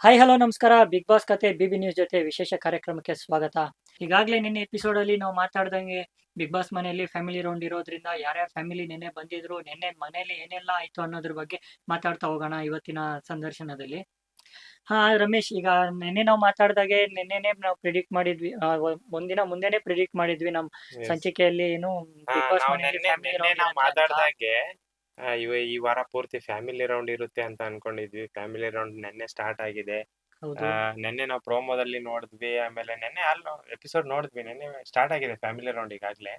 Hi hello ನಮಸ್ಕಾರ. Bigg Boss ಕತೆ BB news ಜೊತೆ ವಿಶೇಷ ಕಾರ್ಯಕ್ರಮಕ್ಕೆ ಸ್ವಾಗತ. ಈಗಾಗಲೇ ನಿನ್ನೆ ಎಪಿಸೋಡ್ ಅಲ್ಲಿ ನಾವು ಮಾತಾಡ್ದಂಗೆ ಬಿಗ್ ಬಾಸ್ ಮನೆಯಲ್ಲಿ ಫ್ಯಾಮಿಲಿ ರೌಂಡ್ ಇರೋದ್ರಿಂದ ಯಾರ್ಯಾರ ಫ್ಯಾಮಿಲಿ ನಿನ್ನೆ ಬಂದಿದ್ರು ನಿನ್ನೆ ಮನೆಯಲ್ಲಿ ಏನೆಲ್ಲ ಆಯ್ತು ಅನ್ನೋದ್ರ ಬಗ್ಗೆ ಮಾತಾಡ್ತಾ ಹೋಗೋಣ ಇವತ್ತಿನ ಸಂದರ್ಶನದಲ್ಲಿ. ಹಾ ರಮೇಶ್ ಈಗ ನಿನ್ನೆ ನಾವು ಮಾತಾಡ್ದಾಗೆ ನಿನ್ನೆನೆ ನಾವು ಪ್ರಿಡಿಕ್ಟ್ ಮಾಡಿದ್ವಿ ಒಂದಿನ ಮುಂದೆನೆ ಪ್ರಿಡಿಕ್ಟ್ ಮಾಡಿದ್ವಿ ನಮ್ ಸಂಚಿಕೆಯಲ್ಲಿ ಏನು ಬಿಗ್ ಬಾಸ್ ಮನೆಯಲ್ಲಿ ಆ, ಇವ ಈ ವಾರ ಪೂರ್ತಿ ಫ್ಯಾಮಿಲಿ ರೌಂಡ್ ಇರುತ್ತೆ ಅಂತ ಅನ್ಕೊಂಡಿದ್ವಿ. ಫ್ಯಾಮಿಲಿ ರೌಂಡ್ ನೆನ್ನೆ ಸ್ಟಾರ್ಟ್ ಆಗಿದೆ. ಹೌದು. ನೆನ್ನೆ ನಾವು ಪ್ರೋಮೋದಲ್ಲಿ ನೋಡಿದ್ವಿ. ಆಮೇಲೆ ನೆನ್ನೆ ಅಲ್ಲಿ ಎಪಿಸೋಡ್ ನೋಡಿದ್ವಿ. ನೆನ್ನೆ ಸ್ಟಾರ್ಟ್ ಆಗಿದೆ ಫ್ಯಾಮಿಲಿ ರೌಂಡ್ ಈಗಾಗಲೇ.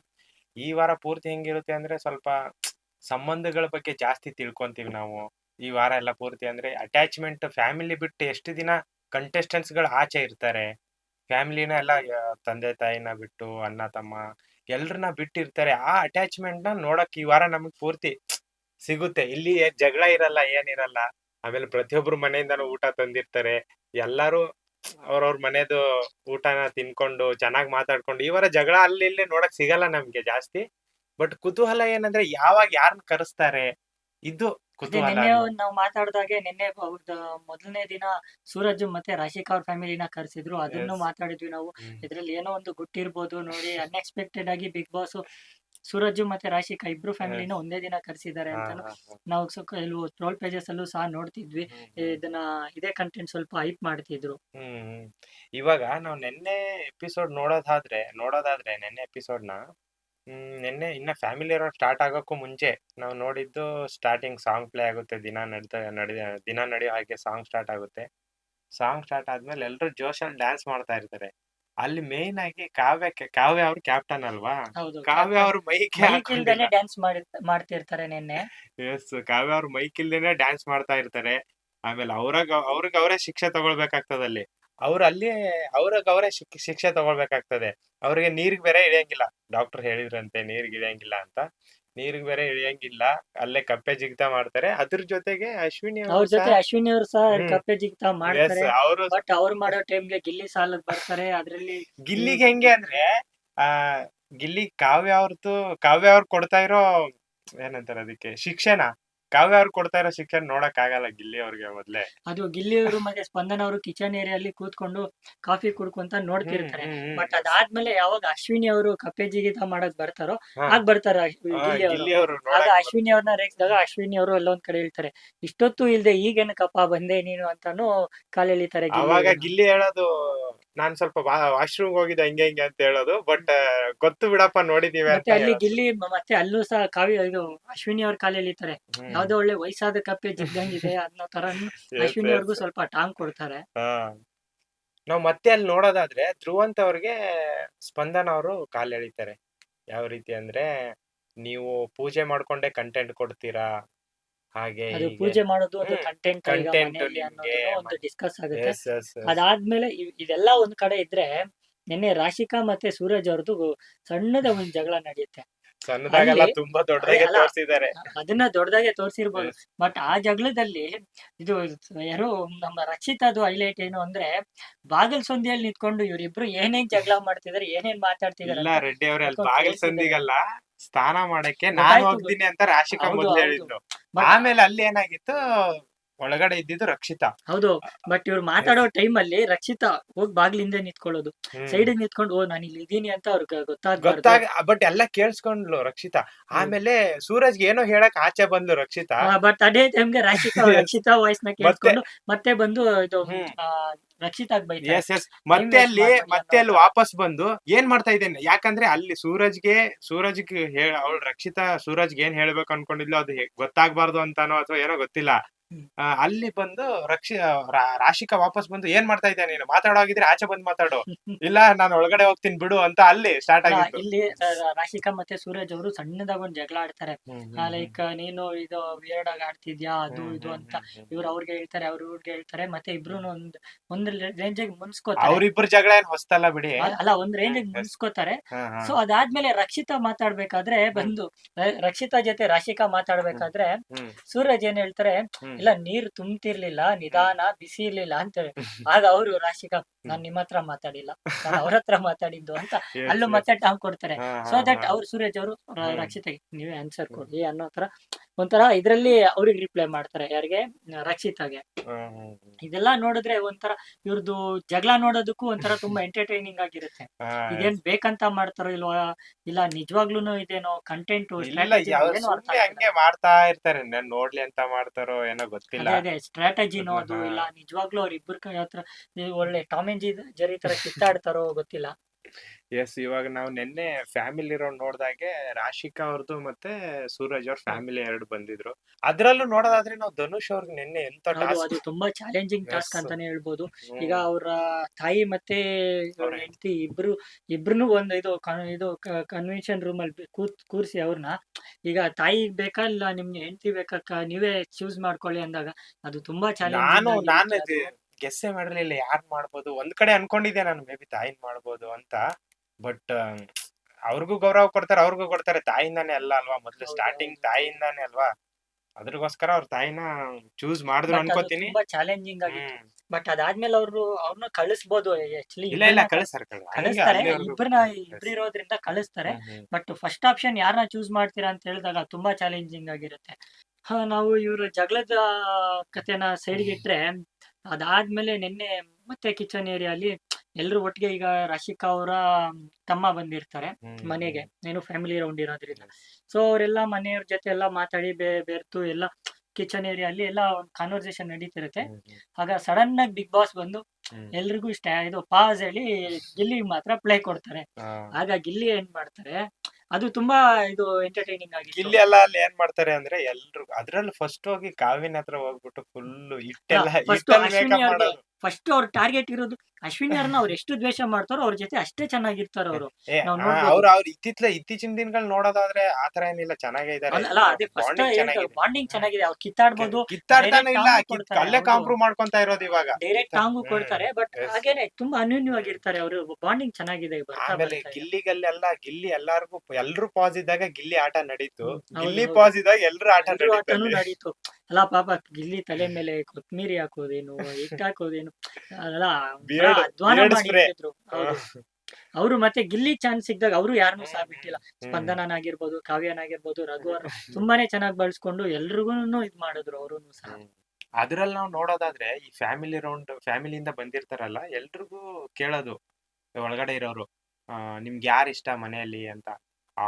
ಈ ವಾರ ಪೂರ್ತಿ ಹೆಂಗಿರುತ್ತೆ ಅಂದ್ರೆ ಸ್ವಲ್ಪ ಸಂಬಂಧಗಳ ಬಗ್ಗೆ ಜಾಸ್ತಿ ತಿಳ್ಕೊಂತೀವಿ ನಾವು. ಈ ವಾರ ಎಲ್ಲ ಪೂರ್ತಿ ಅಂದ್ರೆ ಅಟ್ಯಾಚ್ಮೆಂಟ್ ಫ್ಯಾಮಿಲಿ ಬಿಟ್ಟು ಎಷ್ಟು ದಿನ ಕಂಟೆಸ್ಟೆಂಟ್ಸ್ಗಳು ಆಚೆ ಇರ್ತಾರೆ. ಫ್ಯಾಮಿಲಿನ ಎಲ್ಲ ತಂದೆ ತಾಯಿನ ಬಿಟ್ಟು ಅಣ್ಣ ತಮ್ಮ ಎಲ್ರನ್ನ ಬಿಟ್ಟಿರ್ತಾರೆ. ಆ ಅಟ್ಯಾಚ್ಮೆಂಟ್ನ ನೋಡಕ್ ಈ ವಾರ ನಮಗ್ ಪೂರ್ತಿ ಸಿಗುತ್ತೆ. ಇಲ್ಲಿ ಏನ್ ಜಗಳ ಇರಲ್ಲ ಏನಿರಲ್ಲ ಆಮೇಲೆ ಪ್ರತಿಯೊಬ್ರು ಮನೆಯಿಂದನೂ ಊಟ ತಂದಿರ್ತಾರೆ. ಎಲ್ಲಾರು ಅವ್ರವ್ರ ಮನೆದು ಊಟನ ತಿನ್ಕೊಂಡು ಚೆನ್ನಾಗ್ ಮಾತಾಡ್ಕೊಂಡು ಇವರ ವಾರ ಜಗಳ ಅಲ್ಲಿ ಇಲ್ಲಿ ನೋಡಕ್ ಸಿಗಲ್ಲ ನಮ್ಗೆ ಜಾಸ್ತಿ. ಬಟ್ ಕುತೂಹಲ ಏನಂದ್ರೆ ಯಾವಾಗ ಯಾರನ್ನ ಕರೆಸ್ತಾರೆ? ಇದು ನಿನ್ನೆ ನಾವು ಮಾತಾಡ್ದಾಗೆ ನಿನ್ನೆ ಅವ್ರದ್ದು ಮೊದಲನೇ ದಿನ ಸೂರಜ್ ಮತ್ತೆ ರಾಶಿಕಾ ಅವ್ರ ಫ್ಯಾಮಿಲಿನ ಕರೆಸಿದ್ರು. ಅದನ್ನು ಮಾತಾಡಿದ್ವಿ ನಾವು. ಇದ್ರಲ್ಲಿ ಏನೋ ಒಂದು ಗುಟ್ಟಿರ್ಬೋದು ನೋಡಿ ಅನ್ಎಕ್ಸ್ಪೆಕ್ಟೆಡ್ ಆಗಿ ಬಿಗ್ ಬಾಸ್ ಸೂರಜ್ ಮತ್ತೆ ರಾಶಿಕಾ ಇಬ್ರು ಫ್ಯಾಮಿಲಿನ ಒಂದೇ ದಿನ ಕರೆಸಿದ್ದಾರೆ ಅಂತ. ನಾವು ಕೆಲವು ಟ್ರೋಲ್ ಪೇಜಸ್ ಅಲ್ಲೂ ಸಹ ನೋಡ್ತಿದ್ವಿ. ಇದನ್ನ ಇದೇ ಕಂಟೆಂಟ್ ಸ್ವಲ್ಪ ಹೈಪ್ ಮಾಡ್ತಿದ್ರು. ಇವಾಗ ನಾವು ನಿನ್ನೆ ಎಪಿಸೋಡ್ ನೋಡೋದಾದ್ರೆ ನೋಡೋದಾದ್ರೆ ನಿನ್ನೆ ಎಪಿಸೋಡ್ನ ನಿನ್ನೆ ಇನ್ನ ಫ್ಯಾಮಿಲಿ ರೌಂಡ್ ಸ್ಟಾರ್ಟ್ ಆಗೋಕ್ಕೂ ಮುಂಚೆ ನಾವು ನೋಡಿದ್ದು ಸ್ಟಾರ್ಟಿಂಗ್ ಸಾಂಗ್ ಪ್ಲೇ ಆಗುತ್ತೆ ದಿನ ನಡ್ದ ನಡೆ ದಿನ ನಡೆಯೋ ಹಾಗೆ ಸಾಂಗ್ ಸ್ಟಾರ್ಟ್ ಆಗುತ್ತೆ ಸಾಂಗ್ ಸ್ಟಾರ್ಟ್ ಆದ್ಮೇಲೆ ಎಲ್ಲರೂ ಜೋಶಲ್ಲಿ ಡ್ಯಾನ್ಸ್ ಮಾಡ್ತಾ ಇರ್ತಾರೆ ಅಲ್ಲಿ ಮೇನ್ ಆಗಿ ಕಾವ್ಯ ಕಾವ್ಯ ಅವ್ರ ಕ್ಯಾಪ್ಟನ್ ಅಲ್ವಾ? ಹೌದು ಕಾವ್ಯ ಅವ್ರ ಮೈಕ್ ಮೈಕ್ ಇಲ್ದೇನೆ ಡ್ಯಾನ್ಸ್ ಮಾಡಿ ಮಾಡ್ತಿರ್ತಾರೆ ನಿನ್ನೆ. ಎಸ್ ಕಾವ್ಯ ಅವ್ರ ಮೈಕ್ ಇಲ್ದೇನೆ ಡ್ಯಾನ್ಸ್ ಮಾಡ್ತಾ ಇರ್ತಾರೆ. ಆಮೇಲೆ ಅವ್ರಾಗ ಅವ್ರಿಗೆ ಅವರೇ ಶಿಕ್ಷೆ ತಗೊಳ್ಬೇಕಾಗ್ತದೆ ಅಲ್ಲಿ. ಅವ್ರ ಅಲ್ಲಿ ಅವ್ರಿಗೆ ಅವರೇ ಶಿಕ್ಷೆ ತಗೊಳ್ಬೇಕಾಗ್ತದೆ. ಅವ್ರಿಗೆ ನೀರಿಗೆ ಬೇರೆ ಇಳಿಯಂಗಿಲ್ಲ. ಡಾಕ್ಟರ್ ಹೇಳಿದ್ರಂತೆ ನೀರ್ಗ್ ಇಳಿಯಂಗಿಲ್ಲ ಅಂತ. ನೀರಿಗೆ ಬೇರೆ ಇಳಿಯಂಗಿಲ್ಲ. ಅಲ್ಲೇ ಕಪ್ಪೆ ಜಿಗಿತ ಮಾಡ್ತಾರೆ. ಅದ್ರ ಜೊತೆಗೆ ಅಶ್ವಿನಿ ಅವ್ರ ಜೊತೆ ಅಶ್ವಿನಿ ಅವರು ಸಹ ಕಪ್ಪೆ ಜಿಗಿತ ಮಾಡ್ತಾರೆ. ಅವರು ಬಟ್ ಅವ್ರು ಮಾಡೋ ಟೈಮ್ಗೆ ಗಿಲ್ಲಿ ಸಾಲಕ್ ಬರ್ತಾರೆ. ಅದ್ರಲ್ಲಿ ಗಿಲ್ಲಿಗೆ ಹೆಂಗೆ ಅಂದ್ರೆ ಆ ಗಿಲ್ಲಿ ಕಾವ್ಯ ಅವ್ರದ್ದು ಕಾವ್ಯ ಅವ್ರು ಕೊಡ್ತಾ ಇರೋ ಏನಂತಾರೆ ಅದಕ್ಕೆ ಶಿಕ್ಷಣ. ಕಾವ್ಯ ಅವ್ರು ಕೊಡ್ತಾ ಇರೋ ಶಿಕ್ಷಣ ನೋಡಕ್ ಆಗಲ್ಲ ಗಿಲ್ಲಿ ಅವ್ರಿಗೆ ಮೊದ್ಲೇ. ಅದು ಗಿಲ್ಲಿ ಅವರು ಮತ್ತೆ ಸ್ಪಂದನ ಅವರು ಕಿಚನ್ ಏರಿಯಲ್ಲಿ ಕೂತ್ಕೊಂಡು ಕಾಫಿ ಕುಡ್ಕೊಂತ ನೋಡ್ತಿರ್ತಾರೆ. ಬಟ್ ಅದಾದ್ಮೇಲೆ ಯಾವಾಗ ಅಶ್ವಿನಿ ಅವರು ಕಪ್ಪೆ ಜಿಗಿತ ಮಾಡಕ್ ಬರ್ತಾರೋ. ಆಗ ಬರ್ತಾರ ಗಿಲ್ಲಿ ಅವರು. ಆಗ ಅಶ್ವಿನಿ ಅವ್ರನ್ನ ರೇಗಿಸಿದಾಗ ಅಶ್ವಿನಿ ಅವರು ಎಲ್ಲೊಂದ್ ಕಡೆ ಹೇಳ್ತಾರೆ ಇಷ್ಟೊತ್ತು ಇಲ್ದೆ ಈಗೇನಕ್ಕಪ್ಪ ಬಂದೆ ನೀನು ಅಂತಾನು ಕಾಲೆಳಿತಾರೆ ಅವಾಗ ಗಿಲ್ಲಿ ಹೇಳೋದು ನಾನ್ ಸ್ವಲ್ಪ ವಾಶ್ರೂಮ್ ಹೋಗಿದ್ದೆ ಹಂಗೆ ಹಿಂಗೆ ಅಂತ ಹೇಳೋದು ಬಟ್ ಗೊತ್ತು ಬಿಡಪ್ಪ ನೋಡಿದೀವಿ ಅಂತ ಅಲ್ಲಿ ಗಿಲ್ಲಿ ಮತ್ತೆ ಅಲ್ಲೂ ಸಹ ಕಾವ್ಯ ಇದು ಅಶ್ವಿನಿ ಅವ್ರ ಕಾಲ್ ಎಳಿತಾರೆ ಹ್ಮ್. ಯಾವ್ದೋ ಒಳ್ಳೆ ವಯಸ್ಸಾದ ಕಪ್ಪೆ ಜಿಗ್ಗಂಗಿದೆ ಅನ್ನೋ ತರ ಅಶ್ವಿನಿ ಅವ್ರಿಗೂ ಸ್ವಲ್ಪ ಟಾಂಗ್ ಕೊಡ್ತಾರೆ. ನಾವು ಮತ್ತೆ ಅಲ್ಲಿ ನೋಡೋದಾದ್ರೆ ಧ್ರುವಂತ ಅವ್ರಿಗೆ ಸ್ಪಂದನ ಅವರು ಕಾಲ್ ಎಳಿತಾರೆ. ಯಾವ ರೀತಿ ಅಂದ್ರೆ ನೀವು ಪೂಜೆ ಮಾಡ್ಕೊಂಡೆ ಕಂಟೆಂಟ್ ಕೊಡ್ತೀರಾ? ಹಾಗೆ ಪೂಜೆ ಮಾಡೋದು ಒಂದು. ಕಂಟೆಂಟ್ ಒಂದು ಡಿಸ್ಕಸ್ ಆಗುತ್ತೆ. ಅದಾದ್ಮೇಲೆ ಇದೆಲ್ಲ ಒಂದ್ ಕಡೆ ಇದ್ರೆ ನಿನ್ನೆ ರಾಶಿಕಾ ಮತ್ತೆ ಸೂರಜ್ ಅವ್ರದ್ದು ಸಣ್ಣದ ಒಂದು ಜಗಳ ನಡೆಯುತ್ತೆ. ಸಣ್ಣದಾಗಲ್ಲ ಅಲ್ಲಿ- ತುಂಬಾ ದೊಡ್ಡದಾಗೆ ಅಲ್ಲ. ತೋರಿಸಿದ್ದಾರೆ ಅದನ್ನ ದೊಡ್ಡದಾಗೆ ತೋರಿಸಿರ್ಬೋದು ಬಟ್ ಆ ಜಗಳದಲ್ಲಿ ಇದು ಯಾರು ನಮ್ಮ ರಕ್ಷಿತಾದು ಹೈಲೈಟ್ ಏನು ಅಂದ್ರೆ ಬಾಗಲ್ ಸಂಧಿಯಲ್ಲಿ ನಿಂತ್ಕೊಂಡು ಇವ್ರಿಬ್ರು ಏನೇನ್ ಜಗಳ ಮಾಡ್ತಿದಾರೆ ಏನೇನ್ ಮಾತಾಡ್ತಿದಾರೆ ಇಲ್ಲ ರೆಡ್ಡಿ ಅವ್ರೆ ಅಲ್ಲಿ ಬಾಗಿಲ್. ಸಂದಿಗಲ್ಲ ಸ್ನಾನ ಮಾಡಕ್ಕೆ ನಾನು ಹೋಗ್ತೀನಿ ಅಂತ ರಾಶಿಕಾ ಹೌದು, ಮೊದ್ಲು ಹೌದು. ಹೇಳಿದ್ಲು But- ಆಮೇಲೆ ಅಲ್ಲಿ ಏನಾಗಿತ್ತು ಒಳಗಡೆ ಇದ್ದಿದ್ದು ರಕ್ಷಿತಾ. ಹೌದು ಬಟ್ ಇವ್ರು ಮಾತಾಡೋ ಟೈಮ್ ಅಲ್ಲಿ ರಕ್ಷಿತಾ ಹೋಗಿ ಬಾಗ್ಲಿಂದ ನಿಂತ್ಕೊಳ್ಳೋದು. ಸೈಡ್ ನಿಂತ್ಕೊಂಡು ಓ ನಾನು ಇಲ್ಲಿ ಇದೀನಿ ಅಂತ ಅವ್ರಿಗೆ ಗೊತ್ತಾಗ್ಬಾರ್ದು ಗೊತ್ತಾಗ ಬಟ್ ಎಲ್ಲ ಕೇಳಿಸ್ಕೊಂಡ್ಲು ರಕ್ಷಿತಾ. ಆಮೇಲೆ ಸೂರಜ್ಗೆ ಏನೋ ಹೇಳಕ್ ಆಚೆ ಬಂದ್ಲು ರಕ್ಷಿತಾ. ಬಟ್ ಅದೇ ಟೈಮ್ಗೆ ರಕ್ಷಿತ ರಕ್ಷಿತ ರಕ್ಷಿತಾ ವಾಯ್ಸ್ನ ಕೇಳಿಸ್ಕೊಂಡು ಮತ್ತೆ ಬಂದು ಇದು ಹ್ಮ್. ಆ, ಬೈತಾರೆ. ಎಸ್ ಎಸ್ ಮತ್ತೆ ಅಲ್ಲಿ ಮಾಡ್ಬೇಡಿ ಮತ್ತೆ ಅಲ್ಲಿ ವಾಪಸ್ ಬಂದು ಏನ್ ಮಾಡ್ತಾ ಇದ್ದೇನೆ? ಯಾಕಂದ್ರೆ ಅಲ್ಲಿ ಸೂರಜ್ಗೆ ಸೂರಜ್ಗೆ ಅವಳು ರಕ್ಷಿತಾ ಸೂರಜ್ಗೆ ಏನ್ ಹೇಳ್ಬೇಕು ಅನ್ಕೊಂಡಿದ್ಲು? ಅದು ಗೊತ್ತಾಗ್ಬಾರ್ದು ಅಂತಾನೋ ಅಥವಾ ಏನೋ ಗೊತ್ತಿಲ್ಲ. ಅಲ್ಲಿ ಬಂದು ರಕ್ಷಿ ರಾ- ರಾಶಿಕಾ ವಾಪಸ್ ಬಂದು ಏನ್ ಮಾಡ್ತಾ ಇದ್ದೆ ನೀನು? ಮಾತಾಡೋಗಿದ್ರೆ ಆಚೆ ಬಂದು ಮಾತಾಡು. ಇಲ್ಲ ನಾನು ಒಳಗಡೆ ಹೋಗ್ತೀನಿ ಬಿಡು ಅಂತ ಅಲ್ಲಿ ಸ್ಟಾರ್ಟ್ ಅಲ್ಲ, ಆಗಿತ್ತು. ಇಲ್ಲಿ ಆ, ರಾಶಿಕಾ ಮತ್ತೆ ಸೂರಜ್ ಅವರು ಸಣ್ಣದಾಗ ಒಂದ್ ಜಗಳ ಆಡ್ತಾರೆ. ಲೈಕ್ ನೀನು ಇದು ವಿಯರ್ಡ್ ಆಗಿ ಆಡ್ತಿದ್ಯಾ? ಅದು ಇದು ಅಂತ ಇವ್ರು ಅವ್ರಿಗೆ ಹೇಳ್ತಾರೆ ಅವ್ರು ಇವ್ರಿಗೆ ಹೇಳ್ತಾರೆ. ಮತ್ತೆ ಇಬ್ರು ಒಂದ್ ಒಂದ್ ರೇಂಜ್ ಮುನ್ಸ್ಕೋತಾರೆ. ಅವ್ರಿಬ್ರು ಜಗಳ ಏನ್ ಹೊಸ್ತಲ್ಲ ಬಿಡಿ. ಅಲ್ಲ- ಅಲ್ಲ ಒಂದ್ ರೇಂಜ್ ಆಗಿ ಮುನ್ಸ್ಕೋತಾರೆ. ಹಾ, ಹಾ. ಸೊ ಅದಾದ್ಮೇಲೆ ರಕ್ಷಿತಾ ಮಾತಾಡ್ಬೇಕಾದ್ರೆ ಬಂದು ರ- ರಕ್ಷಿತಾ ಜೊತೆ ರಾಶಿಕಾ ಮಾತಾಡ್ಬೇಕಾದ್ರೆ ಹ್ಮ್, ಸೂರಜ್ ಏನ್ ಹೇಳ್ತಾರೆ ಹ್ಮ್. ಇಲ್ಲ ನೀರು ತುಂಬ್ತಿರ್ಲಿಲ್ಲ ನಿಧಾನ ಬಿಸಿ ಇರ್ಲಿಲ್ಲ ಅಂತೇಳಿ ಆಗ ಅವರು ರಾಶಿಕ ನಾನ್ ನಿಮ್ಮ ಹತ್ರ ಮಾತಾಡಿಲ್ಲ ನಾನು ಅವ್ರ ಹತ್ರ ಮಾತಾಡಿದ್ದು ಅಂತ ಅಲ್ಲೂ ಮತ್ತೆ ಟಾಂಗ್ ಕೊಡ್ತಾರೆ. So that. ಅವ್ರು ಸೂರಜ್ ಅವರು ರಕ್ಷಿತ ನೀವೇ ಆನ್ಸರ್ ಕೊಡಿ ಅನ್ನೋ ತರ ಒಂಥರ ಇದ್ರಲ್ಲಿ ಅವ್ರಿಗೆ ರಿಪ್ಲೈ ಮಾಡ್ತಾರೆ ಯಾರಿಗೆ? ರಕ್ಷಿತಾಗೆ. ಇದೆಲ್ಲ ನೋಡಿದ್ರೆ ಒಂಥರ ಇವ್ರದ್ದು ಜಗಳ ನೋಡೋದಕ್ಕೂ ಒಂಥರ ತುಂಬಾ ಎಂಟರ್ಟೈನಿಂಗ್ ಆಗಿರುತ್ತೆ. ಇದೇನ್ ಬೇಕಂತ ಮಾಡ್ತಾರೋ ಇಲ್ವಾ ಇಲ್ಲ ನಿಜವಾಗ್ಲೂನು ಇದೇನೋ ಕಂಟೆಂಟ್ ಮಾಡ್ತಾ ಇರ್ತಾರೆ. ನೋಡ್ಲಿ ಅಂತ ಮಾಡ್ತಾರೋ ಏನೋ ಗೊತ್ತಿಲ್ಲ. ಅದೇ ಸ್ಟ್ರಾಟಜಿ ಸ್ಟ್ರಾಟಜಿನೋ ಅದು ಇಲ್ಲ. ನಿಜವಾಗ್ಲೂ ಅವ್ರ ಇಬ್ಬರ ಹತ್ರ ಒಳ್ಳೆ ಟಾಮ್ ಜರಿ ತರ ಕಿತ್ತಾಡ್ತಾರೋ ಗೊತ್ತಿಲ್ಲ. ಎಸ್ ಇವಾಗ ನಾವು ನಿನ್ನೆ ಫ್ಯಾಮಿಲಿ ರೌಂಡ್ ನೋಡಿದಾಗೆ ರಾಶಿಕಾ ಅವ್ರದ್ದು ಮತ್ತೆ ಸೂರಜ್ ಅವ್ರ ಫ್ಯಾಮಿಲಿ ಎರಡು ಬಂದಿದ್ರು. ಅದ್ರಲ್ಲೂ ನೋಡೋದಾದ್ರೆ ನಾವು ಧನುಷ್ ಅವ್ರಿಗೆ ನಿನ್ನೆ ಎಂತ ಹೌದು ಅದು ತುಂಬಾ ಚಾಲೆಂಜಿಂಗ್ ಟಾಸ್ಕ್ Yes. ಅಂತಾನೆ ಹೇಳ್ಬೋದು. ಈಗ ಅವರ ತಾಯಿ ಮತ್ತೆ ಅವ್ರ ಹೆಂಡತಿ ಇಬ್ರು ಇಬ್ರು ಒಂದು ಇದು ಇದು ಕನ್ವೆನ್ಷನ್ ರೂಮ್ ಅಲ್ಲಿ ಕೂತ್ ಕೂರ್ಸಿ ಅವ್ರನ್ನ ಈಗ ತಾಯಿ ಬೇಕಾ ಇಲ್ಲ ನಿಮ್ಗೆ ಹೆಂಡತಿ ಬೇಕಾ ನೀವೇ ಚೂಸ್ ಮಾಡ್ಕೊಳ್ಳಿ ಅಂದಾಗ ಅದು ತುಂಬಾ ನಾನು ಗೆಸ್ಸೆ ಮಾಡಲಿಲ್ಲ ಯಾರ್ ಮಾಡ್ಬೋದು? ಒಂದ್ ಕಡೆ ಅನ್ಕೊಂಡಿದ್ದೆ ನಾನು ಮೇ ಬಿ ತಾಯಿನ್ ಮಾಡ್ಬೋದು ಅಂತ. ಬಟ್ ಅವ್ರಿಗೂ ಗೌರವ ಕೊಡ್ತಾರೆ ಅವ್ರಿಗೂ ಕೊಡ್ತಾರೆ. ತಾಯಿಂದಾನೇ ಅಲ್ಲ ಅಲ್ವಾ? ಮೊದ್ಲು ಸ್ಟಾರ್ಟಿಂಗ್ ತಾಯಿಂದಾನೇ ಅಲ್ವಾ? ಅದ್ರಗೋಸ್ಕರ ಅವ್ರ ತಾಯಿನ ಚೂಸ್ ಮಾಡಿದ್ರು ಅನ್ಕೋತೀನಿ. ತುಂಬಾ ಚಾಲೆಂಜಿಂಗ್ ಆಗಿತ್ತು. ಬಟ್ ಅದಾದ್ಮೇಲೆ ಅವ್ರು ಅವ್ರನ್ನ ಕಳಿಸ್ಬೋದು ಆಕ್ಚುಲಿ ಇಲ್ಲ ಇಲ್ಲ ಕಳಿಸ್ತಾರೆ ಕಳಿಸ್ತಾರೆ ಇಬ್ಬರನ್ನ ಇಬ್ರು ಇರೋದ್ರಿಂದ ಕಳಿಸ್ತಾರೆ. ಬಟ್ ಫಸ್ಟ್ ಆಪ್ಷನ್ ಯಾರನ್ನ ಚೂಸ್ ಮಾಡ್ತೀರಾ ಅಂತ ಹೇಳಿದಾಗ ತುಂಬಾ ಚಾಲೆಂಜಿಂಗ್ ಆಗಿರುತ್ತೆ. ಹಾ ನಾವು ಇವ್ರ ಜಗಳದ ಕಥೆನ ಸೈಡ್ಗೆ ಇಟ್ರೆ ಅದಾದ್ಮೇಲೆ ನಿನ್ನೆ ಮತ್ತೆ ಕಿಚನ್ ಏರಿಯಾ ಅಲ್ಲಿ ಎಲ್ರು ಒಟ್ಟಿಗೆ ಈಗ ರಾಶಿಕಾ ಅವರ ತಮ್ಮ ಬಂದಿರ್ತಾರೆ ಮನೆಗೆ. ಏನು ಫ್ಯಾಮಿಲಿ ರೌಂಡ್ ಇರೋದ್ರಿಂದ. ಸೊ ಅವರೆಲ್ಲ ಮನೆಯವ್ರ ಜೊತೆ ಎಲ್ಲ ಮಾತಾಡಿ ಬೇ ಬೆರ್ತು ಎಲ್ಲ ಕಿಚನ್ ಅಲ್ಲಿ ಎಲ್ಲ ಒಂದು ಕಾನ್ವರ್ಸೇಷನ್ ನಡೀತಿರುತ್ತೆ. ಆಗ ಸಡನ್ ಆಗಿ ಬಿಗ್ ಬಾಸ್ ಬಂದು ಎಲ್ರಿಗೂ ಇಷ್ಟ ಇದು ಪಾಸ್ ಹೇಳಿ ಗಿಲ್ಲಿ ಮಾತ್ರ ಪ್ಲೇ ಕೊಡ್ತಾರೆ. ಆಗ ಗಿಲ್ಲಿ ಏನ್ ಮಾಡ್ತಾರೆ ಅದು ತುಂಬಾ ಇದು ಎಂಟರ್ಟೈನಿಂಗ್ ಆಗಿ ಇಲ್ಲಿ ಎಲ್ಲ ಅಲ್ಲಿ ಏನ್ ಮಾಡ್ತಾರೆ ಅಂದ್ರೆ ಎಲ್ರು ಅದ್ರಲ್ಲಿ ಫಸ್ಟ್ ಹೋಗಿ ಕಾವಿನ ಹತ್ರ ಹೋಗ್ಬಿಟ್ಟು ಫುಲ್ ಇಟ್ಟೆಲ್ಲ ಇಟ್ಟೆಲ್ಲ ಇಟ್ಟಲ್ಲಿ ಮೇಕಪ್ ಮಾಡೋದು. ಫಸ್ಟ್ ಅವ್ರ ಟಾರ್ಗೆಟ್ ಇರೋದು ಅಶ್ವಿನಿ ಅವ್ರನ್ನ ಅವ್ರು ಎಷ್ಟು ದ್ವೇಷ ಮಾಡ್ತಾರೋ ಅವ್ರ ಜೊತೆ ಅಷ್ಟೇ ಚೆನ್ನಾಗಿರ್ತಾರ ಅವರು. ಅವ್ರು ಅವ್ರು ಇತ್ತಿತ್ಲ ಇತ್ತೀಚಿನ ದಿನಗಳು ನೋಡೋದಾದ್ರೆ ಆತರ ಏನಿಲ್ಲ ಚೆನ್ನಾಗೇ ಇದಾರೆ. ಅಲ್ಲ ಅದೇ ಫಸ್ಟ್. ಬಾಂಡಿಂಗ್ ಚೆನ್ನಾಗಿದೆ. ಅವ್ರು ಕಿತ್ತಾಡ್ಬೋದು ಕಿತ್ತಾಡ್ತಾನೆ ಇಲ್ಲ ಅಲ್ಲೇ ಹೌದು. ಕಾಂಪ್ರೂ ಮಾಡ್ಕೊಂತ ಇರೋದು ಇವಾಗ. ಡೈರೆಕ್ಟ್ ಟಾಂಗು ಕೊಡ್ತಾರೆ ಬಟ್. ಹಾಗೇನೆ ತುಂಬಾ ಅನ್ಯೂನ್ಯವಾಗಿರ್ತಾರೆ ಅವರು. ಬಾಂಡಿಂಗ್ ಚೆನ್ನಾಗಿದೆ ಆಮೇಲೆ ಗಿಲ್ಲಿಗಲ್ಲಿ ಎಲ್ಲ ಗಿಲ್ಲಿಗಲ್ಲೆಲ್ಲ ಗಿಲ್ಲಿ ಎಲ್ಲಾರ್ಗು ಎಲ್ರು ಪಾಸ್ ಇದ್ದಾಗ ಗಿಲ್ಲಿ ಆಟ ನಡೀತು. ಗಿಲ್ಲಿ ಪಾಸ್ ಇದ್ದಾಗ ಎಲ್ರು ಆಟ ನಡೀತು. ಅಲ್ಲ ಪಾಪ ಗಿಲ್ಲಿ ತಲೆ ಮೇಲೆ ಕೊತ್ಮೀರಿ ಹಾಕೋದೇನು ಹಿಟ್ ಹಾಕೋದೇನು Beard- ಅಧ್ವಾನ ಮಾಡಿದ್ರು ಅವರು ಮತ್ತೆ ಗಿಲ್ಲಿ ಚಾನ್ಸ್ ಸಿಕ್ಕಿದಾಗ ಅವರು ಯಾರನ್ನೂ ಸಹ ಬಿಟ್ಟಿಲ್ಲ. ಸ್ಪಂದನನಾಗಿರ್ಬೋದು ಕಾವ್ಯನಾಗಿರ್ಬೋದು ರಘುವರ್ ತುಂಬಾನೇ ಚೆನ್ನಾಗಿ ಬಳಸ್ಕೊಂಡು ಎಲ್ರಿಗೂ ಇದ್ ಮಾಡಿದ್ರು ಅವರು ಸಹ. ಅದ್ರಲ್ಲಿ ನಾವು ನೋಡೋದಾದ್ರೆ ಈ ಫ್ಯಾಮಿಲಿ ರೌಂಡ್ ಫ್ಯಾಮಿಲಿಯಿಂದ ಬಂದಿರ್ತಾರಲ್ಲ ಎಲ್ರಿಗೂ ಕೇಳೋದು ಒಳಗಡೆ ಇರೋರು ನಿಮ್ಗೆ ಯಾರು ಇಷ್ಟ ಮನೆಯಲ್ಲಿ ಅಂತ.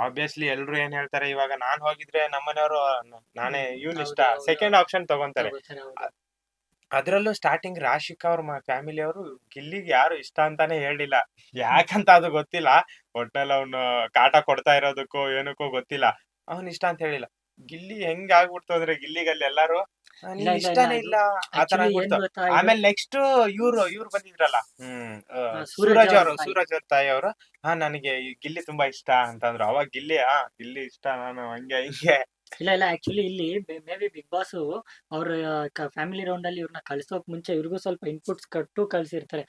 ಆಬ್ವಿಯಸ್ಲಿ ಎಲ್ರು ಏನ್ ಹೇಳ್ತಾರೆ ಇವಾಗ ನಾನ್ ಹೋಗಿದ್ರೆ ನಮ್ಮನೆಯವರು ನಾನೇ ಇವ್ನ ಇಷ್ಟ. ಸೆಕೆಂಡ್ ಆಪ್ಷನ್ ತಗೊಂತಾರೆ. ಅದ್ರಲ್ಲೂ ಸ್ಟಾರ್ಟಿಂಗ್ ರಾಶಿಕ್ ಅವ್ರ ಫ್ಯಾಮಿಲಿ ಅವರು ಗಿಲ್ಲಿಗೆ ಯಾರು ಇಷ್ಟ ಅಂತಾನೆ ಹೇಳಿಲ್ಲ. ಯಾಕಂತ ಅದು ಗೊತ್ತಿಲ್ಲ. ಒಟ್ನಲ್ಲಿ ಅವ್ನು ಕಾಟ ಕೊಡ್ತಾ ಇರೋದಕ್ಕೋ ಏನಕ್ಕೋ ಗೊತ್ತಿಲ್ಲ. ಅವ್ನ್ ಇಷ್ಟ ಅಂತ ಹೇಳಿಲ್ಲ. ಗಿಲ್ಲಿ ಹೆಂಗ್ ಆಗ್ಬಿಡ್ತು ಅಂದ್ರೆ ಗಿಲ್ಲಿಗಲ್ಲಿ ಎಲ್ಲಾರು "ಆ, ಇಲ್ಲ, ನಿಂಗ್ ಇಷ್ಟನೇ ಇಲ್ಲ, ಆತರ? ಆಮೇಲೆ ನೆಕ್ಸ್ಟ್ ಇವ್ರು ಇವ್ರು ಬಂದಿದ್ರಲ್ಲ ಹ್ಮ್ ಸೂರಜ್ ಅವ್ರ. ಸೂರಜ್ ಅವ್ರ ತಾಯಿ ಅವರು ಹಾ ನನಗೆ ಗಿಲ್ಲಿ ತುಂಬಾ ಇಷ್ಟ ಅಂತಂದ್ರು ಅವಾಗ ಗಿಲ್ಲಿ ಆ ಗಿಲ್ಲಿ ಇಷ್ಟ ನಾನು ಹಂಗೆ ಹಿಂಗೆ ಇಲ್ಲ ಇಲ್ಲ ಆಕ್ಚುಲಿ ಇಲ್ಲಿ ಮೇ ಬಿ ಬಿಗ್ ಬಾಸ್ ಅವ್ರ ಫ್ಯಾಮಿಲಿ ರೌಂಡ್ ಅಲ್ಲಿ ಇವ್ರನ್ನ ಕಳ್ಸೋಕ್ ಮುಂಚೆ ಇವ್ರಿಗೂ ಸ್ವಲ್ಪ ಇನ್ಪುಟ್ಸ್ ಕೊಟ್ಟು ಕಳ್ಸಿರ್ತಾರೆ.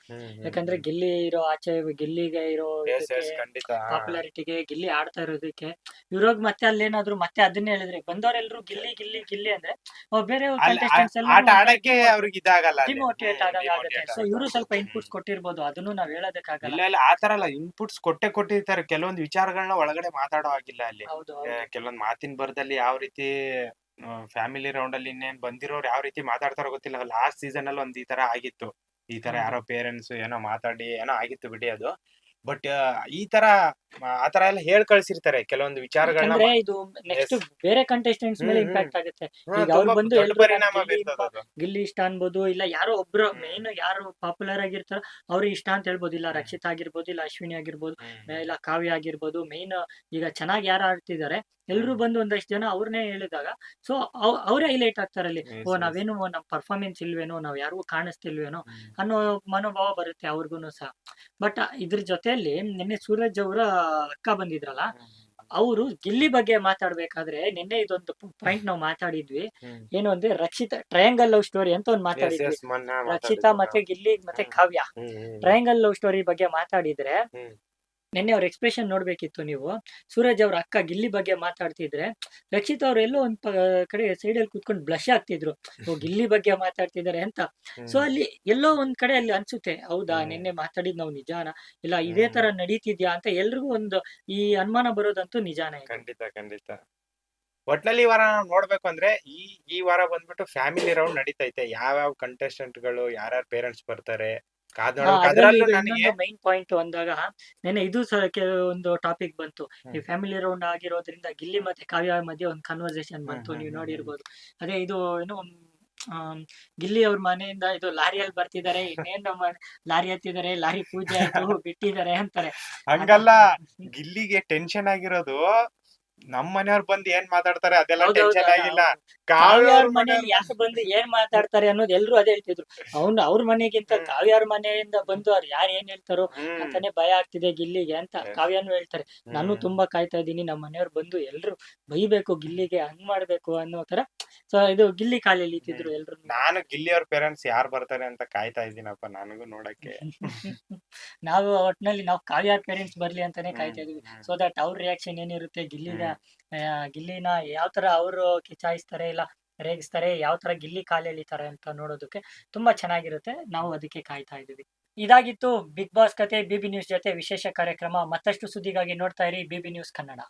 ಯಾಕಂದ್ರೆ ಗಿಲ್ಲಿ ಇರೋ ಆಚೆ ಗಿಲ್ಲಿಗೆ ಇರೋ. ಪಾಪ್ಯುಲಾರಿಟಿಗೆ ಗಿಲ್ಲಿ ಆಡ್ತಾ ಇರೋದಕ್ಕೆ ಇವ್ರೋಗ್ ಮತ್ತೆ ಅಲ್ಲೇನಾದ್ರು ಮತ್ತೆ ಅದನ್ನೇ ಹೇಳಿದ್ರೆ ಬಂದವರೆಲ್ಲರೂ ಗಿಲ್ಲಿ ಗಿಲ್ಲಿ ಗಿಲ್ಲಿ ಅಂದ್ರೆ ಬೇರೆ ಅವ್ರಿಗೆ ಇದಾಗಲ್ಲ ಸೊ ಇವರು ಸ್ವಲ್ಪ. ಇನ್ಪುಟ್ಸ್ ಕೊಟ್ಟಿರ್ಬೋದು ಅದನ್ನು ನಾವ್ ಹೇಳೋದಕ್ಕಾಗಲ್ಲ. ಇಲ್ಲ ಆತರ ಅಲ್ಲ ಇನ್ಪುಟ್ಸ್ ಕೊಟ್ಟೆ ಕೊಟ್ಟಿರ್ತಾರೆ. ಕೆಲವೊಂದು ವಿಚಾರಗಳನ್ನ ಒಳಗಡೆ ಮಾತಾಡೋ ಆಗಿಲ್ಲ ಅಲ್ಲಿ. ಕೆಲವೊಂದು ಮಾತಿನ ಬರದಲ್ಲಿ ಯಾವ ರೀತಿ ಫ್ಯಾಮಿಲಿ ರೌಂಡ್ ಅಲ್ಲಿ ಇನ್ನೇನ್ ಬಂದಿರೋರು ಯಾವ ರೀತಿ ಮಾತಾಡ್ತಾರೋ ಗೊತ್ತಿಲ್ಲ. ಲಾಸ್ಟ್ ಸೀಸನ್ ಅಲ್ಲಿ ಒಂದ್ ಈ ತರ ಆಗಿತ್ತು. ಈ ತರ. ಯಾರೋ ಪೇರೆಂಟ್ಸ್ ಏನೋ ಮಾತಾಡಿ ಏನೋ ಆಗಿತ್ತು ಬಿಡಿ ಅದು. ಬಟ್ ಈ ತರ ಆ, ಆತರ ಎಲ್ಲ ಹೇಳ್ ಕಳ್ಸಿರ್ತಾರೆ ಕೆಲವೊಂದು ವಿಚಾರಗಳನ್ನ ಯಾಕಂದ್ರೆ ಇದು ನೆಕ್ಸ್ಟ್ Yes. ಬೇರೆ ಕಂಟೆಸ್ಟೆಂಟ್ಸ್ ಮೇಲೆ ಹ್ಮ್. ಇಂಪ್ಯಾಕ್ಟ್ ಆಗುತ್ತೆ ಈಗ ಅವ್ರು ತುಂಬಾ ಬಂದು ದೊಡ್ಡ ಎಲ್ರು ಪರಿಣಾಮ ಗಿಲ್ಲಿ ಬೀರ್ತದೆ ಅದು. ಗಿಲ್ಲಿ ಇಷ್ಟ ಅನ್ಬೋದು ಇಲ್ಲ ಯಾರೋ ಒಬ್ರು. ಮೇನ್ ಯಾರು ಪಾಪ್ಯುಲರ್ ಆಗಿರ್ತಾರೋ ಅವ್ರಿಗೆ ಇಷ್ಟ ಅಂತ ಹೇಳ್ಬೋದು ಇಲ್ಲ ರಕ್ಷಿತ್ ಆಗಿರ್ಬೋದು ಇಲ್ಲ ಅಶ್ವಿನಿ ಆಗಿರ್ಬೋದು ಹ್ಮ್. ಇಲ್ಲ ಕಾವ್ಯ ಆಗಿರ್ಬೋದು ಮೇನ್ ಈಗ ಚೆನ್ನಾಗಿ ಯಾರು ಆಡ್ತಿದ್ದಾರೆ ಎಲ್ರು ಬಂದು ಒಂದಷ್ಟು ಜನ ಅವ್ರನ್ನೇ ಹೇಳಿದಾಗ ಸೊ ಅವರೇ ಹೈಲೈಟ್ ಆಗ್ತಾರೆ ಅಲ್ಲಿ Yes, ಓ yes. ನಾವೇನು ನಮ್ ಪರ್ಫಾರ್ಮೆನ್ಸ್ ಇಲ್ವೇನೋ ನಾವ್ ಯಾರಿಗೂ ಕಾಣಿಸ್ತಿಲ್ವೇನೋ ಅನ್ನೋ ಮನೋಭಾವ ಬರುತ್ತೆ ಅವ್ರಿಗೂ ಸಹ ಬಟ್ ಇದ್ರ ಜೊತೆಯಲ್ಲಿ ನಿನ್ನೆ ಸೂರಜ್ ಅವರ ಅಕ್ಕ ಬಂದಿದ್ರಲ್ಲ ಅವರು ಗಿಲ್ಲಿ ಬಗ್ಗೆ ಮಾತಾಡ್ಬೇಕಾದ್ರೆ ನಿನ್ನೆ ಇದೊಂದು ಪಾಯಿಂಟ್ ನಾವು ಮಾತಾಡಿದ್ವಿ ಏನು ಅಂದ್ರೆ ರಕ್ಷಿತ ಟ್ರಯಾಂಗಲ್ ಲವ್ ಸ್ಟೋರಿ ಅಂತ ಒಂದ್ ಮಾತಾಡಿದ್ವಿ ರಕ್ಷಿತಾ ಮತ್ತೆ ಗಿಲ್ಲಿ ಮತ್ತೆ. ಕಾವ್ಯ. ಟ್ರಯಾಂಗಲ್ ಲವ್ ಸ್ಟೋರಿ ಬಗ್ಗೆ ಮಾತಾಡಿದ್ರೆ. ನಿನ್ನೆ ಅವ್ರ ಎಕ್ಸ್ಪ್ರೆಷನ್ ನೋಡ್ಬೇಕಿತ್ತು ನೀವು. ಸೂರಜ್ ಅವ್ರ ಅಕ್ಕ ಗಿಲ್ಲಿ ಬಗ್ಗೆ ಮಾತಾಡ್ತಿದ್ರೆ ರಕ್ಷಿತ್ ಅವ್ರು ಎಲ್ಲೋ ಒಂದ್ ಕಡೆ ಸೈಡ್ ಅಲ್ಲಿ ಕುತ್ಕೊಂಡು ಬ್ಲಶ್ ಆಗ್ತಿದ್ರು ಗಿಲ್ಲಿ ಬಗ್ಗೆ ಮಾತಾಡ್ತಿದ್ದಾರೆ ಅಂತ. ಸೊ. ಅಲ್ಲಿ ಎಲ್ಲೋ ಒಂದ್ ಕಡೆ ಅಲ್ಲಿ ಅನ್ಸುತ್ತೆ ಹೌದಾ. ನಿನ್ನೆ ಮಾತಾಡಿದ್ ನಾವು ನಿಜಾನ? ಇಲ್ಲ ಇದೇ ತರ ನಡೀತಿದ್ಯಾ ಅಂತ ಎಲ್ರಿಗೂ ಒಂದು ಈ ಅನುಮಾನ ಬರೋದಂತೂ ನಿಜಾನೇ. ಖಂಡಿತ ಖಂಡಿತ. ಒಟ್ನಲ್ಲಿ ಈ ವಾರ ನಾವು ನೋಡ್ಬೇಕು ಅಂದ್ರೆ ಈ ಈ ವಾರ ಬಂದ್ಬಿಟ್ಟು ಫ್ಯಾಮಿಲಿ ರೌಂಡ್ ನಡೀತೈತೆ. ಯಾವ್ಯಾವ ಕಂಟೆಸ್ಟೆಂಟ್ಗಳು ಯಾರ್ಯಾರ ಪೇರೆಂಟ್ಸ್ ಬರ್ತಾರೆ ಕಾದ್ ನೋಡ್ಬೇಕು. ಅದ್ರಲ್ಲೂ ನನಗೆ ಮೈನ್ ಪಾಯಿಂಟ್ ಅಂದಾಗ ನೆನೆ ಇದು ಒಂದು ಟಾಪಿಕ್ ಬಂತು. ಈ ಫ್ಯಾಮಿಲಿ ರೌಂಡ್ ಆಗಿರೋದ್ರಿಂದ ಗಿಲ್ಲಿ ಮತ್ತೆ ಕಾವ್ಯ ಮಧ್ಯೆ ಒಂದು ಕನ್ವರ್ಸೇಷನ್ ಬಂತು ನೀವು ನೋಡಿರ್ಬೋದು. ಅದೇ ಇದು ಏನು ಗಿಲ್ಲಿ ಅವ್ರ ಮನೆಯಿಂದ ಇದು ಲಾರಿಯಲ್ಲಿ ಬರ್ತಿದ್ದಾರೆ ಇನ್ನೇನು ನಮ್ಮ ಲಾರಿ ಹತ್ತಿದ್ದಾರೆ ಲಾರಿ ಪೂಜೆ ಬಿಟ್ಟಿದ್ದಾರೆ ಅಂತಾರೆ. ಹಂಗಲ್ಲ ಗಿಲ್ಲಿಗೆ ಟೆನ್ಷನ್ ಆಗಿರೋದು ನಮ್ ಮನೆಯವ್ರು ಬಂದು ಏನ್ ಮಾತಾಡ್ತಾರೆ ಅದೆಲ್ಲ ಹೌದೌದು, ಟೆನ್ಷನ್ ಅದು ಆಗಿಲ್ಲ ಕಾವ್ಯಾರ್ ಅವ್ರ ಮನೆಯಲ್ಲಿ ಯಾಕೆ ಬಂದು ಏನ್ ಮಾತಾಡ್ತಾರೆ ಅನ್ನೋದು ಎಲ್ರು ಅದೇ ಹೇಳ್ತಿದ್ರು ಅವ್ನು ಅವ್ರ ಮನೆಗಿಂತ ಹ್ಮ್. ಕಾವ್ಯ ಮನೆಯಿಂದ ಬಂದು ಅವ್ರು ಯಾರು ಏನ್ ಹೇಳ್ತಾರೋ ಹ್ಮ್. ಅಂತಾನೆ ಭಯ ಆಗ್ತಿದೆ ಗಿಲ್ಲಿಗೆ ಅಂತ ಹ್ಮ್. ಕಾವ್ಯನು ಹೇಳ್ತಾರೆ ನಾನು ಹ್ಮ್. ತುಂಬಾ ಕಾಯ್ತಾ ಇದ್ದೀನಿ ನಮ್ಮ ಮನೆಯವ್ರು ಬಂದು ಎಲ್ರು ಬೈಬೇಕು ಗಿಲ್ಲಿಗೆ ಹಂಗ್ ಮಾಡ್ಬೇಕು ಅನ್ನೋ ತರ ಸೊ ಇದು ಗಿಲ್ಲಿ ಕಾಲಲ್ಲಿ ಇತ್ತಿದ್ರು ಎಲ್ರು ನಾನು ಗಿಲ್ಲಿ ಅವ್ರ ಪೇರೆಂಟ್ಸ್ ಯಾರು ಬರ್ತಾರೆ ಅಂತ ಕಾಯ್ತಾ ಇದ್ದೀನಪ್ಪ ನನಗೂ ನೋಡಕ್ಕೆ ನಾವು ಒಟ್ನಲ್ಲಿ ನಾವು ಕಾವ್ಯಾರ್ ಪೇರೆಂಟ್ಸ್ ಬರ್ಲಿ ಅಂತಾನೆ ಕಾಯ್ತಾ ಇದೀವಿ. ಸೊ ದಟ್ ಅವ್ರ ರಿಯಾಕ್ಷನ್ ಏನಿರುತ್ತೆ ಗಿಲ್ಲಿಗೆ ಗಿಲ್ಲಿನ ಯಾವ ತರ ಅವರು ಕಿಚಾಯಿಸ್ತಾರೆ ಇಲ್ಲ ರೇಗಿಸ್ತಾರೆ, ಯಾವ ತರ ಗಿಲ್ಲಿ ಕಾಲು ಎಳಿತಾರೆ ಅಂತ ನೋಡೋದಕ್ಕೆ ತುಂಬಾ ಚೆನ್ನಾಗಿರುತ್ತೆ. ನಾವು ಅದಕ್ಕೆ ಕಾಯ್ತಾ ಇದ್ದೀವಿ. ಇದಾಗಿತ್ತು ಬಿಗ್ ಬಾಸ್ ಕತೆ ಬಿಬಿ ನ್ಯೂಸ್ ಜೊತೆ ವಿಶೇಷ ಕಾರ್ಯಕ್ರಮ. ಮತ್ತಷ್ಟು ಸುದ್ದಿಗಾಗಿ ನೋಡ್ತಾ ಇರಿ ಬಿಬಿ ನ್ಯೂಸ್ ಕನ್ನಡ.